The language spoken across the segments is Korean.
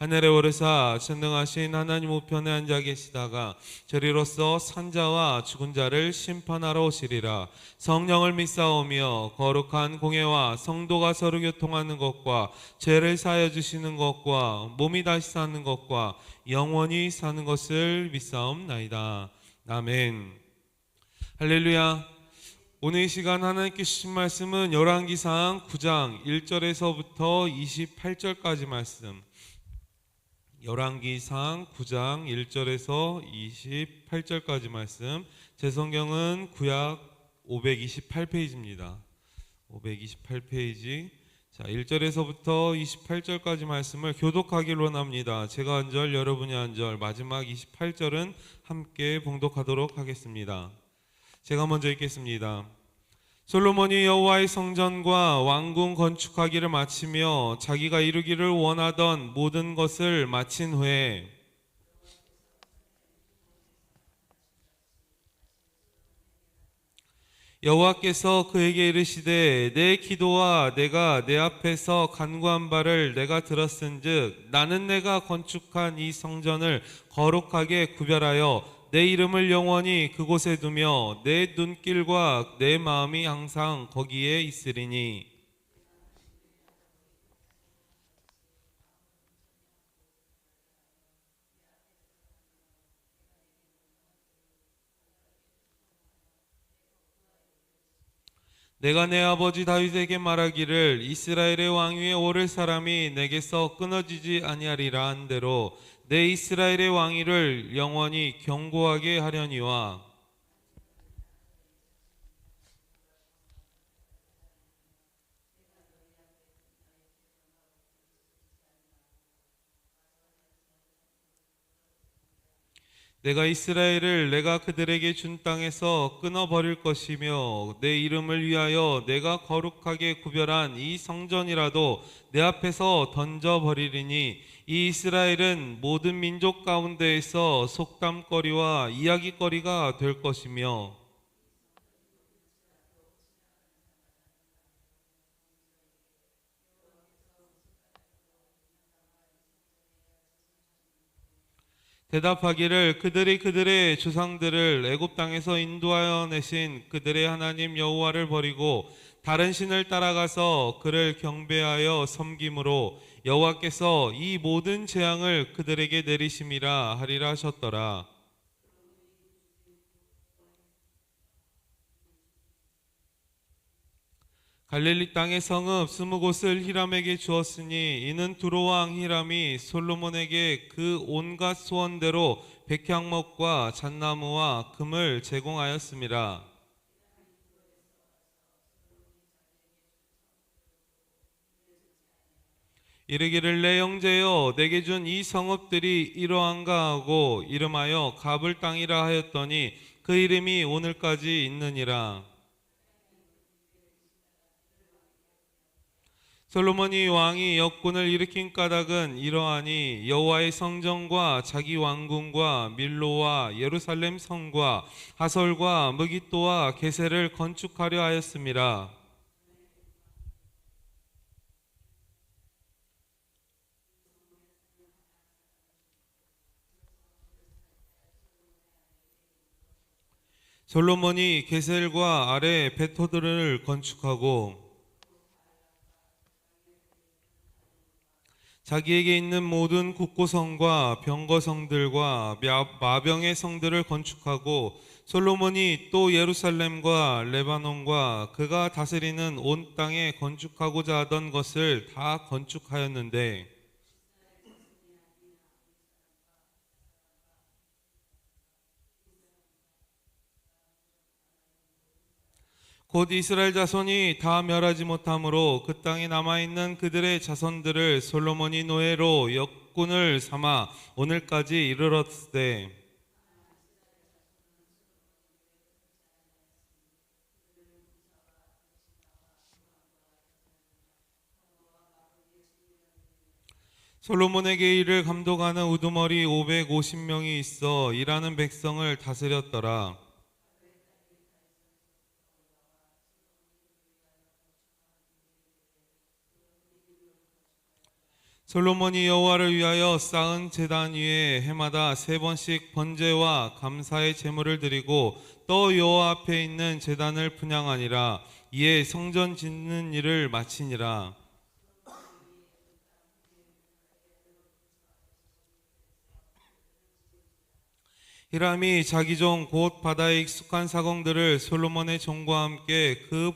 하늘에 오르사 전능하신 하나님 우편에 앉아 계시다가 저리로서 산자와 죽은 자를 심판하러 오시리라. 성령을 믿사오며 거룩한 공예와 성도가 서로 교통하는 것과 죄를 사하여 주시는 것과 몸이 다시 사는 것과 영원히 사는 것을 믿사옵나이다. 아멘. 할렐루야. 오늘 이 시간 하나님께 주신 말씀은 열왕기상 9장 1절에서부터 28절까지 말씀 열왕기상 9장 1절에서 28절까지 말씀 제 성경은 구약 528페이지입니다. 528페이지 자 1절에서부터 28절까지 말씀을 교독하기를 원합니다. 제가 한 절 여러분이 한 절 마지막 28절은 함께 봉독하도록 하겠습니다. 제가 먼저 읽겠습니다. 솔로몬이 여호와의 성전과 왕궁 건축하기를 마치며 자기가 이루기를 원하던 모든 것을 마친 후에 여호와께서 그에게 이르시되 내 기도와 내가 내 앞에서 간구한 바를 내가 들었은즉 나는 내가 건축한 이 성전을 거룩하게 구별하여 내 이름을 영원히 그곳에 두며 내 눈길과 내 마음이 항상 거기에 있으리니 내가 내 아버지 다윗에게 말하기를 이스라엘의 왕 위에 오를 사람이 내게서 끊어지지 아니하리라 한 대로 내 이스라엘의 왕위를 영원히 경고하게 하려니와 내가 이스라엘을 내가 그들에게 준 땅에서 끊어 버릴 것이며 내 이름을 위하여 내가 거룩하게 구별한 이 성전이라도 내 앞에서 던져 버리리니 이 이스라엘은 모든 민족 가운데에서 속담거리와 이야기거리가 될 것이며 대답하기를 그들이 그들의 조상들을 애굽 땅에서 인도하여 내신 그들의 하나님 여호와를 버리고 다른 신을 따라가서 그를 경배하여 섬김으로 여호와께서 이 모든 재앙을 그들에게 내리심이라 하리라 하셨더라. 갈릴리 땅의 성읍 스무 곳을 히람에게 주었으니 이는 두로 왕 히람이 솔로몬에게 그 온갖 소원대로 백향목과 잣나무와 금을 제공하였습니다. 이르기를 내 형제여 내게 준 이 성읍들이 이러한가 하고 이름하여 갑을 땅이라 하였더니 그 이름이 오늘까지 있느니라. 솔로몬이 왕이 역군을 일으킨 까닭은 이러하니 여호와의 성전과 자기 왕궁과 밀로와 예루살렘 성과 하솔과 무기또와 게세를 건축하려 하였습니다. 솔로몬이 게셀과 아래 베토들을 건축하고 자기에게 있는 모든 국고성과 병거성들과 마- 마병의 성들을 건축하고 솔로몬이 또 예루살렘과 레바논과 그가 다스리는 온 땅에 건축하고자 하던 것을 다 건축하였는데 곧 이스라엘 자손이 다 멸하지 못함으로 그 땅에 남아있는 그들의 자손들을 솔로몬이 노예로 역군을 삼아 오늘까지 이르렀으되 솔로몬에게 이를 감독하는 우두머리 550명이 있어 일하는 백성을 다스렸더라. 솔로몬이 여호와를 위하여 쌓은 제단 위에 해마다 세 번씩 번제와 감사의 제물을 드리고 또 여호와 앞에 있는 제단을 분양하니라. 이에 성전 짓는 일을 마치니라. 히람이 자기 종 곧 바다에 익숙한 사공들을 솔로몬의 종과 함께 그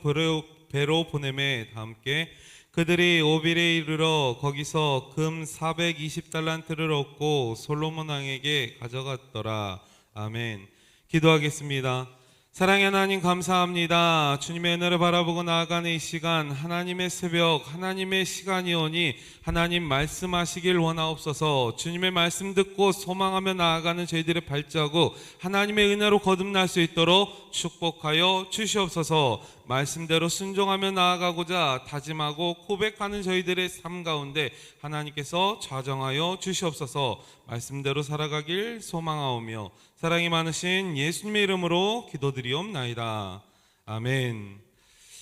배로, 보냄에 다 함께 그들이 오빌에 이르러 거기서 금 420달란트를 얻고 솔로몬 왕에게 가져갔더라. 아멘. 기도하겠습니다. 사랑의 하나님 감사합니다. 주님의 은혜를 바라보고 나아가는 이 시간 하나님의 새벽 하나님의 시간이 오니 하나님 말씀하시길 원하옵소서. 주님의 말씀 듣고 소망하며 나아가는 저희들의 발자국 하나님의 은혜로 거듭날 수 있도록 축복하여 주시옵소서. 말씀대로 순종하며 나아가고자 다짐하고 고백하는 저희들의 삶 가운데 하나님께서 좌정하여 주시옵소서. 말씀대로 살아가길 소망하오며 사랑이 많으신 예수님의 이름으로 기도드리옵나이다. 아멘.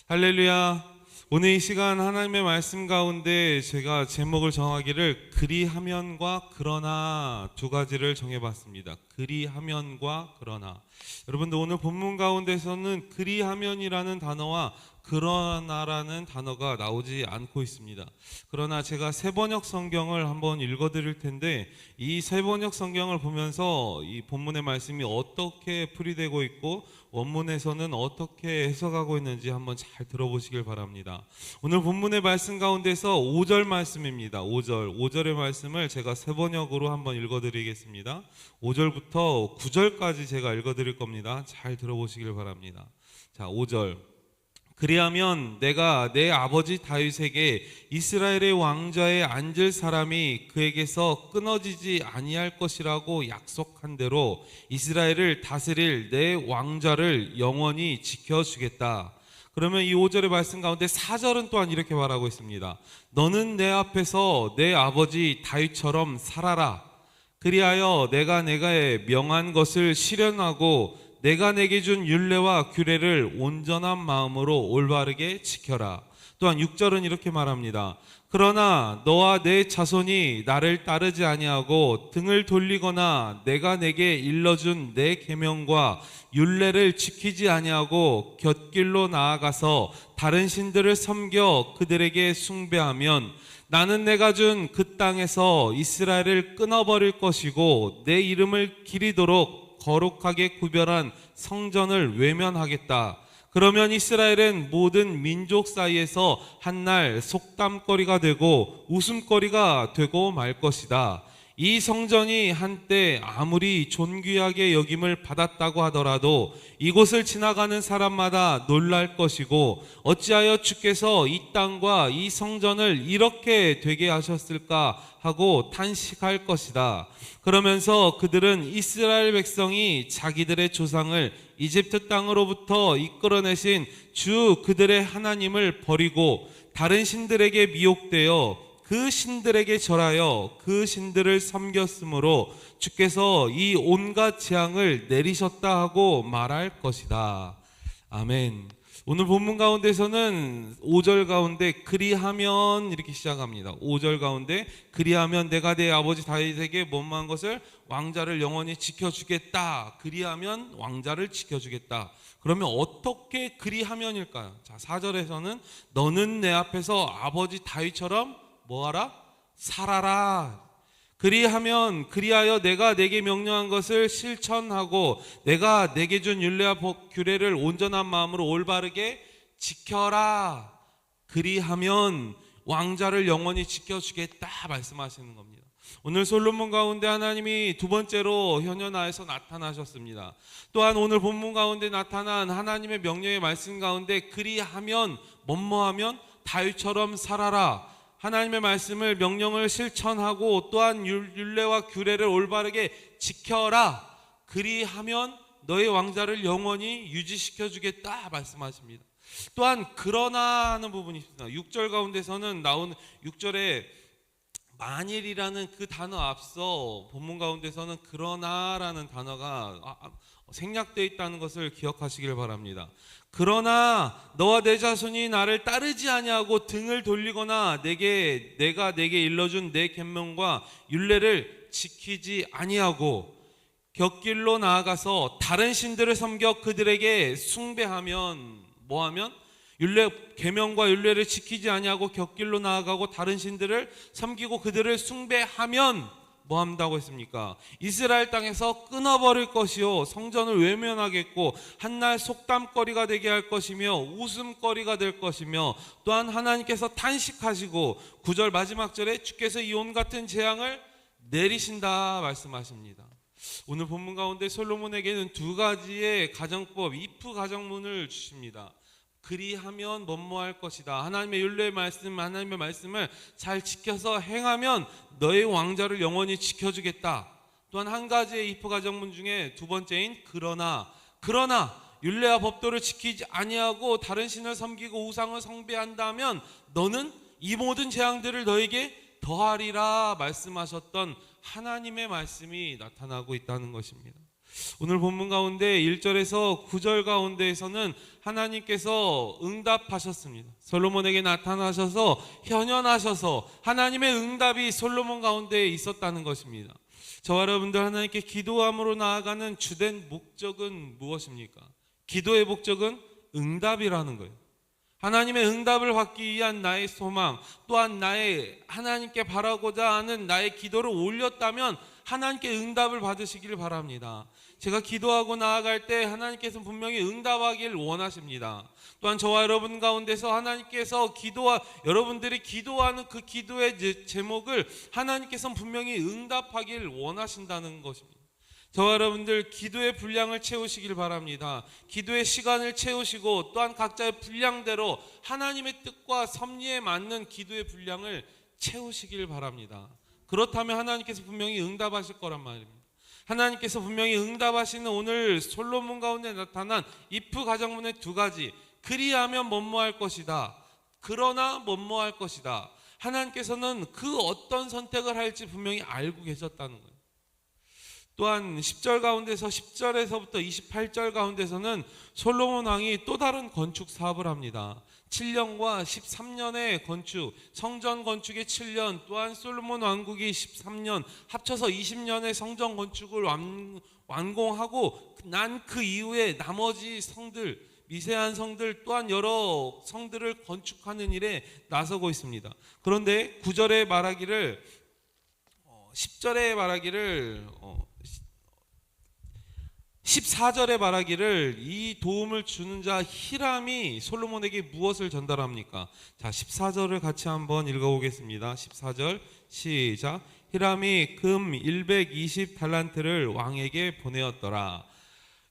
할렐루야. 오늘 이 시간 하나님의 말씀 가운데 제가 제목을 정하기를 그리하면과 그러나 두 가지를 정해봤습니다. 그리하면과 그러나. 여러분들 오늘 본문 가운데서는 그리하면이라는 단어와 그러나라는 단어가 나오지 않고 있습니다. 그러나 제가 세번역 성경을 한번 읽어 드릴 텐데 이 세번역 성경을 보면서 이 본문의 말씀이 어떻게 풀이되고 있고 원문에서는 어떻게 해석하고 있는지 한번 잘 들어보시길 바랍니다. 오늘 본문의 말씀 가운데서 5절 말씀입니다. 5절. 5절의 말씀을 제가 세 번역으로 한번 읽어 드리겠습니다. 5절부터 9절까지 제가 읽어 드릴 겁니다. 잘 들어보시길 바랍니다. 자, 5절. 그리하면 내가 내 아버지 다윗에게 이스라엘의 왕좌에 앉을 사람이 그에게서 끊어지지 아니할 것이라고 약속한 대로 이스라엘을 다스릴 내 왕좌를 영원히 지켜주겠다. 그러면 이 5절의 말씀 가운데 4절은 또한 이렇게 말하고 있습니다. 너는 내 앞에서 내 아버지 다윗처럼 살아라. 그리하여 내가 내가 명한 것을 실현하고 내가 내게 준 율례와 규례를 온전한 마음으로 올바르게 지켜라. 또한 6절은 이렇게 말합니다. 그러나 너와 내 자손이 나를 따르지 아니하고 등을 돌리거나 내가 내게 일러준 내 계명과 율례를 지키지 아니하고 곁길로 나아가서 다른 신들을 섬겨 그들에게 숭배하면 나는 내가 준 그 땅에서 이스라엘을 끊어버릴 것이고 내 이름을 기리도록 거룩하게 구별한 성전을 외면하겠다. 그러면 이스라엘은 모든 민족 사이에서 한날 속담거리가 되고 웃음거리가 되고 말 것이다. 이 성전이 한때 아무리 존귀하게 여김을 받았다고 하더라도 이곳을 지나가는 사람마다 놀랄 것이고 어찌하여 주께서 이 땅과 이 성전을 이렇게 되게 하셨을까 하고 탄식할 것이다. 그러면서 그들은 이스라엘 백성이 자기들의 조상을 이집트 땅으로부터 이끌어내신 주 그들의 하나님을 버리고 다른 신들에게 미혹되어 그 신들에게 절하여 그 신들을 섬겼으므로 주께서 이 온갖 재앙을 내리셨다 하고 말할 것이다. 아멘. 오늘 본문 가운데서는 5절 가운데 그리하면 이렇게 시작합니다. 5절 가운데 그리하면 내가 내 아버지 다윗에게 못마한 것을 왕자를 영원히 지켜주겠다. 그리하면 왕자를 지켜주겠다. 그러면 어떻게 그리하면일까요? 자, 4절에서는 너는 내 앞에서 아버지 다윗처럼 뭐하라? 살아라. 그리하면 그리하여 내가 내게 명령한 것을 실천하고 내가 내게 준 율례와 법, 규례를 온전한 마음으로 올바르게 지켜라. 그리하면 왕자를 영원히 지켜주겠다 말씀하시는 겁니다. 오늘 솔로몬 가운데 하나님이 두 번째로 현현아에서 나타나셨습니다. 또한 오늘 본문 가운데 나타난 하나님의 명령의 말씀 가운데 그리하면 뭐뭐하면 다윗처럼 살아라. 하나님의 말씀을 명령을 실천하고 또한 율례와 규례를 올바르게 지켜라. 그리하면 너의 왕자를 영원히 유지시켜 주겠다 말씀하십니다. 또한 그러나 하는 부분이 있습니다. 6절 가운데서는 나오는 6절에 만일이라는 그 단어 앞서 본문 가운데서는 그러나라는 단어가 아, 아, 생략되어 있다는 것을 기억하시길 바랍니다. 그러나 너와 내 자손이 나를 따르지 아니하고 등을 돌리거나 내게 내가 내게 일러준 내 계명과 율례를 지키지 아니하고 곁길로 나아가서 다른 신들을 섬겨 그들에게 숭배하면 뭐하면 율례 계명과 율례를 지키지 아니하고 곁길로 나아가고 다른 신들을 섬기고 그들을 숭배하면 뭐 한다고 했습니까? 이스라엘 땅에서 끊어버릴 것이요 성전을 외면하겠고 한날 속담거리가 되게 할 것이며 웃음거리가 될 것이며 또한 하나님께서 탄식하시고 구절 마지막 절에 주께서 이온 같은 재앙을 내리신다 말씀하십니다. 오늘 본문 가운데 솔로몬에게는 두 가지의 가정법, 이프 가정문을 주십니다. 그리하면 뭐뭐할 것이다. 하나님의 율례의 말씀, 하나님의 말씀을 잘 지켜서 행하면 너의 왕자를 영원히 지켜주겠다. 또한 한 가지의 이프 가정문 중에 두 번째인 그러나 그러나 율례와 법도를 지키지 아니하고 다른 신을 섬기고 우상을 숭배한다면 너는 이 모든 재앙들을 너에게 더하리라 말씀하셨던 하나님의 말씀이 나타나고 있다는 것입니다. 오늘 본문 가운데 1절에서 9절 가운데에서는 하나님께서 응답하셨습니다. 솔로몬에게 나타나셔서 현현하셔서 하나님의 응답이 솔로몬 가운데 있었다는 것입니다. 저와 여러분들 하나님께 기도함으로 나아가는 주된 목적은 무엇입니까? 기도의 목적은 응답이라는 거예요. 하나님의 응답을 받기 위한 나의 소망, 또한 나의 하나님께 바라고자 하는 나의 기도를 올렸다면 하나님께 응답을 받으시기를 바랍니다. 제가 기도하고 나아갈 때 하나님께서는 분명히 응답하길 원하십니다. 또한 저와 여러분 가운데서 하나님께서 기도와 여러분들이 기도하는 그 기도의 제- 제목을 하나님께서는 분명히 응답하길 원하신다는 것입니다. 저와 여러분들 기도의 분량을 채우시길 바랍니다. 기도의 시간을 채우시고 또한 각자의 분량대로 하나님의 뜻과 섭리에 맞는 기도의 분량을 채우시길 바랍니다. 그렇다면 하나님께서 분명히 응답하실 거란 말입니다. 하나님께서 분명히 응답하시는 오늘 솔로몬 가운데 나타난 이프 가정문의 두 가지 그리하면 뭐뭐할 것이다. 그러나 뭐뭐할 것이다. 하나님께서는 그 어떤 선택을 할지 분명히 알고 계셨다는 거예요. 또한 10절 가운데서 10절에서부터 28절 가운데서는 솔로몬 왕이 또 다른 건축 사업을 합니다. 7년과 13년의 건축, 성전 건축의 7년, 또한 솔로몬 왕국이 13년, 합쳐서 20년의 성전 건축을 완, 완공하고 난 그 이후에 나머지 성들, 미세한 성들 또한 여러 성들을 건축하는 일에 나서고 있습니다. 그런데 9절에 말하기를 어, 10절에 말하기를 어, 14절에 말하기를 이 도움을 주는 자 히람이 솔로몬에게 무엇을 전달합니까? 자, 14절을 같이 한번 읽어보겠습니다. 14절 시작. 히람이 금 120 달란트를 왕에게 보내었더라.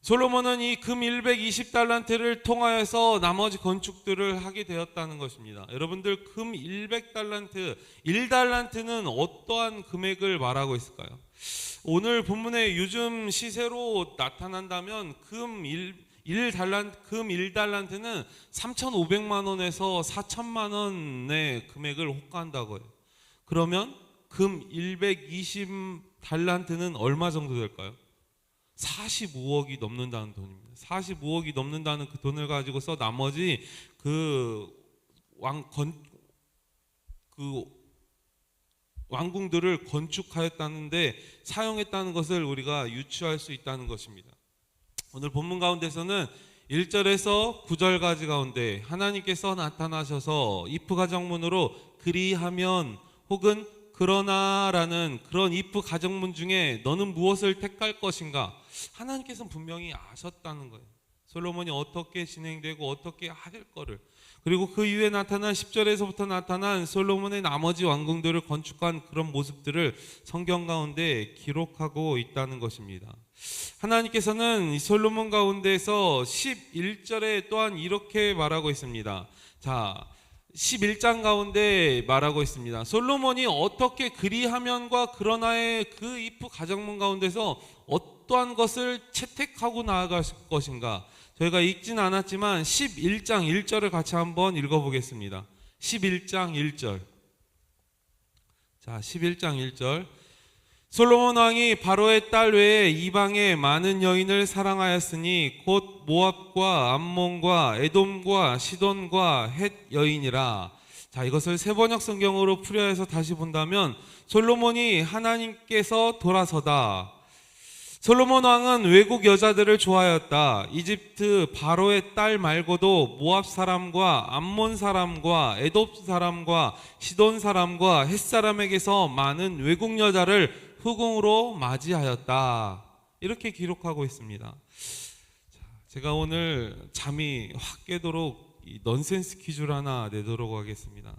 솔로몬은 이 금 120달란트를 통하여서 나머지 건축들을 하게 되었다는 것입니다. 여러분들 금 100달란트, 1달란트는 어떠한 금액을 말하고 있을까요? 오늘 본문에 요즘 시세로 나타난다면 금 1, 1달란트, 금 1달란트는 3,500만 원에서 4천만 원의 금액을 호가한다고요. 그러면 금 120달란트는 얼마 정도 될까요? 45억이 넘는다는 돈입니다. 45억이 넘는다는 그 돈을 가지고서 나머지 그 왕건 그 왕궁들을 건축하였다는데 사용했다는 것을 우리가 유추할 수 있다는 것입니다. 오늘 본문 가운데서는 1절에서 9절까지 가운데 하나님께서 나타나셔서 이프 가정문으로 그리하면 혹은 그러나라는 그런 이프 가정문 중에 너는 무엇을 택할 것인가 하나님께서는 분명히 아셨다는 거예요. 솔로몬이 어떻게 진행되고 어떻게 할 거를 그리고 그 이후에 나타난 10절에서부터 나타난 솔로몬의 나머지 왕궁들을 건축한 그런 모습들을 성경 가운데 기록하고 있다는 것입니다. 하나님께서는 이 솔로몬 가운데서 11절에 또한 이렇게 말하고 있습니다. 자, 11장 가운데 말하고 있습니다. 솔로몬이 어떻게 그리하면과 그러나의 그 이프 가정문 가운데서 어떠한 것을 채택하고 나아갈 것인가? 저희가 읽진 않았지만 11장 1절을 같이 한번 읽어보겠습니다. 11장 1절. 자, 11장 1절. 솔로몬 왕이 바로의 딸 외에 이방의 많은 여인을 사랑하였으니 곧 모압과 암몬과 에돔과 시돈과 헷 여인이라. 자, 이것을 세번역 성경으로 풀이해서 다시 본다면 솔로몬이 하나님께서 돌아서다. 솔로몬 왕은 외국 여자들을 좋아하였다. 이집트 바로의 딸 말고도 모압 사람과 암몬 사람과 에돔 사람과 시돈 사람과 헷 사람에게서 많은 외국 여자를 후궁으로 맞이하였다. 이렇게 기록하고 있습니다. 자, 제가 오늘 잠이 확 깨도록 이 넌센스 퀴즈를 하나 내도록 하겠습니다.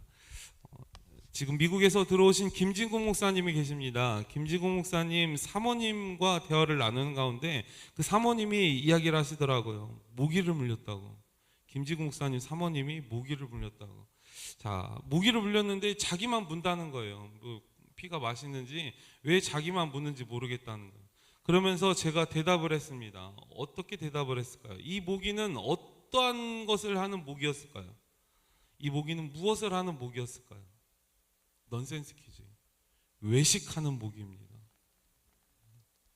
지금 미국에서 들어오신 김진국 목사님이 계십니다. 김진국 목사님 사모님과 대화를 나누는 가운데 그 사모님이 이야기를 하시더라고요. 모기를 물렸다고. 김진국 목사님 사모님이 모기를 물렸다고. 자, 모기를 물렸는데 자기만 문다는 거예요. 뭐 피가 맛있는지 왜 자기만 무는지 모르겠다는 거예요. 그러면서 제가 대답을 했습니다. 어떻게 대답을 했을까요? 이 모기는 어떠한 것을 하는 모기였을까요? 이 모기는 무엇을 하는 모기였을까요? 넌센스 퀴즈. 외식하는 모기입니다.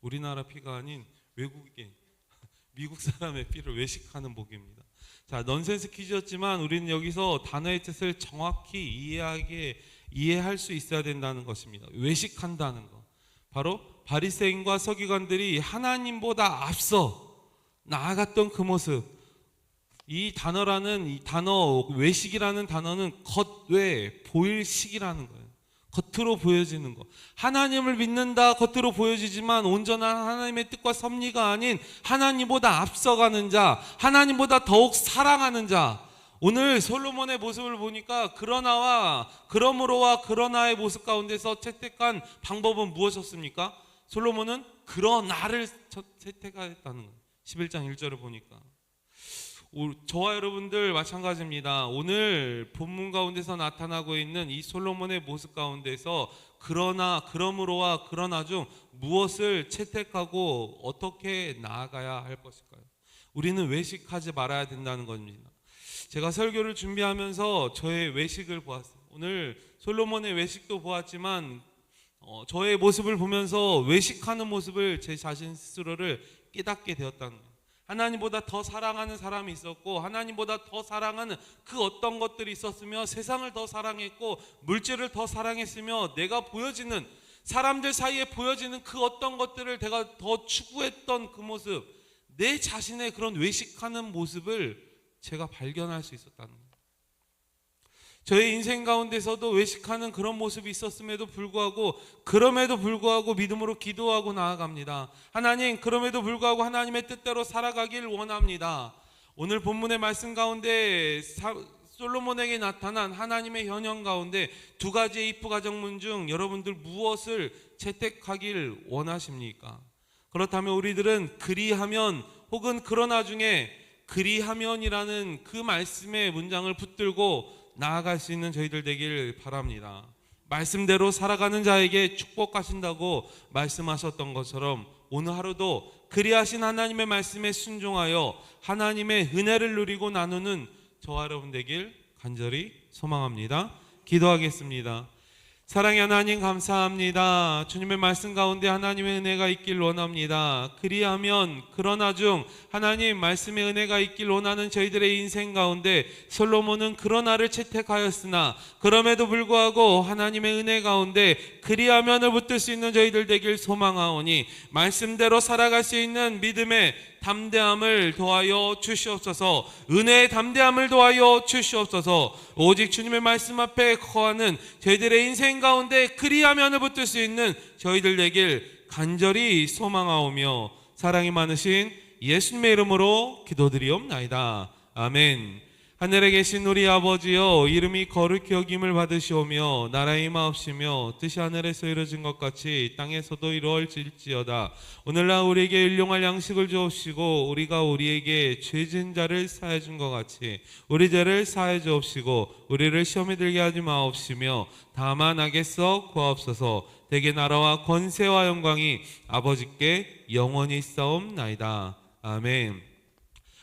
우리나라 피가 아닌 외국인, 미국 사람의 피를 외식하는 모기입니다. 자, 넌센스 퀴즈였지만 우리는 여기서 단어의 뜻을 정확히 이해하게 이해할 수 있어야 된다는 것입니다. 외식한다는 것. 바로 바리새인과 서기관들이 하나님보다 앞서 나아갔던 그 모습. 이 단어라는 이 단어 외식이라는 단어는 겉외 보일 식이라는 거예요. 겉으로 보여지는 것. 하나님을 믿는다 겉으로 보여지지만 온전한 하나님의 뜻과 섭리가 아닌 하나님보다 앞서가는 자, 하나님보다 더욱 사랑하는 자. 오늘 솔로몬의 모습을 보니까 그러나와 그러므로와 그러나의 모습 가운데서 채택한 방법은 무엇이었습니까? 솔로몬은 그러나를 채택하였다는 거예요. 11장 1절을 보니까. 오- 저와 여러분들 마찬가지입니다. 오늘 본문 가운데서 나타나고 있는 이 솔로몬의 모습 가운데서 그러나 그러므로와 그러나 중 무엇을 채택하고 어떻게 나아가야 할 것일까요? 우리는 외식하지 말아야 된다는 겁니다. 제가 설교를 준비하면서 저의 외식을 보았어요. 오늘 솔로몬의 외식도 보았지만 어, 저의 모습을 보면서 외식하는 모습을 제 자신 스스로를 깨닫게 되었다는 거예요. 하나님보다 더 사랑하는 사람이 있었고 하나님보다 더 사랑하는 그 어떤 것들이 있었으며 세상을 더 사랑했고 물질을 더 사랑했으며 내가 보여지는 사람들 사이에 보여지는 그 어떤 것들을 내가 더 추구했던 그 모습 내 자신의 그런 외식하는 모습을 제가 발견할 수 있었다는 거예요. 저의 인생 가운데서도 외식하는 그런 모습이 있었음에도 불구하고 그럼에도 불구하고 믿음으로 기도하고 나아갑니다. 하나님 그럼에도 불구하고 하나님의 뜻대로 살아가길 원합니다. 오늘 본문의 말씀 가운데 사- 솔로몬에게 나타난 하나님의 현형 가운데 두 가지의 이프 가정문 중 여러분들 무엇을 채택하길 원하십니까? 그렇다면 우리들은 그리하면 혹은 그러나 중에 그리하면이라는 그 말씀의 문장을 붙들고 나아갈 수 있는 저희들 되길 바랍니다. 말씀대로 살아가는 자에게 축복하신다고 말씀하셨던 것처럼 오늘 하루도 그리하신 하나님의 말씀에 순종하여 하나님의 은혜를 누리고 나누는 저와 여러분 되길 간절히 소망합니다. 기도하겠습니다. 사랑의 하나님 감사합니다. 주님의 말씀 가운데 하나님의 은혜가 있길 원합니다. 그리하면 그러나 중 하나님 말씀의 은혜가 있길 원하는 저희들의 인생 가운데 솔로몬은 그러나를 채택하였으나 그럼에도 불구하고 하나님의 은혜 가운데 그리하면을 붙들 수 있는 저희들 되길 소망하오니 말씀대로 살아갈 수 있는 믿음의 담대함을 도하여 주시옵소서 은혜의 담대함을 도하여 주시옵소서 오직 주님의 말씀 앞에 거하는 저희들의 인생 가운데 그리하면을 붙들 수 있는 저희들 되길 간절히 소망하오며 사랑이 많으신 예수님의 이름으로 기도드리옵나이다. 아멘 하늘에 계신 우리 아버지여 이름이 거룩히 여김을 받으시오며 나라의 임하옵시며 뜻이 하늘에서 이루어진 것 같이 땅에서도 이루어질지어다. 오늘날 우리에게 일용할 양식을 주옵시고 우리가 우리에게 죄진 자를 사해 준 것 같이 우리 죄를 사해 주옵시고 우리를 시험에 들게 하지 마옵시며 다만 악에서 구하옵소서. 대개 나라와 권세와 영광이 아버지께 영원히 싸움나이다. 아멘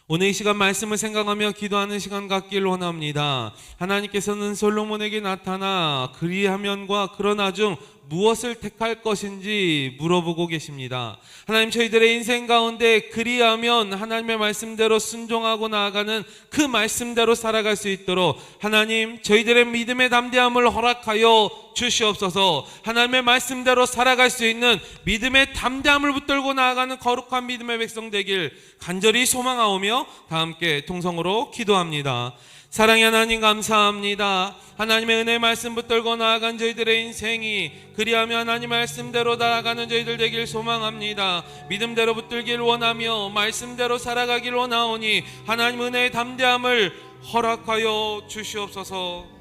오늘 이 시간 말씀을 생각하며 기도하는 시간 갖길 원합니다. 하나님께서는 솔로몬에게 나타나 그리하면과 그러나 중 무엇을 택할 것인지 물어보고 계십니다. 하나님 저희들의 인생 가운데 그리하면 하나님의 말씀대로 순종하고 나아가는 그 말씀대로 살아갈 수 있도록 하나님 저희들의 믿음의 담대함을 허락하여 주시옵소서. 하나님의 말씀대로 살아갈 수 있는 믿음의 담대함을 붙들고 나아가는 거룩한 믿음의 백성 되길 간절히 소망하오며 다 함께 통성으로 기도합니다. 사랑의 하나님 감사합니다. 하나님의 은혜 말씀 붙들고 나아간 저희들의 인생이 그리하며 하나님 말씀대로 나아가는 저희들 되길 소망합니다. 믿음대로 붙들길 원하며 말씀대로 살아가길 원하오니 하나님 은혜의 담대함을 허락하여 주시옵소서.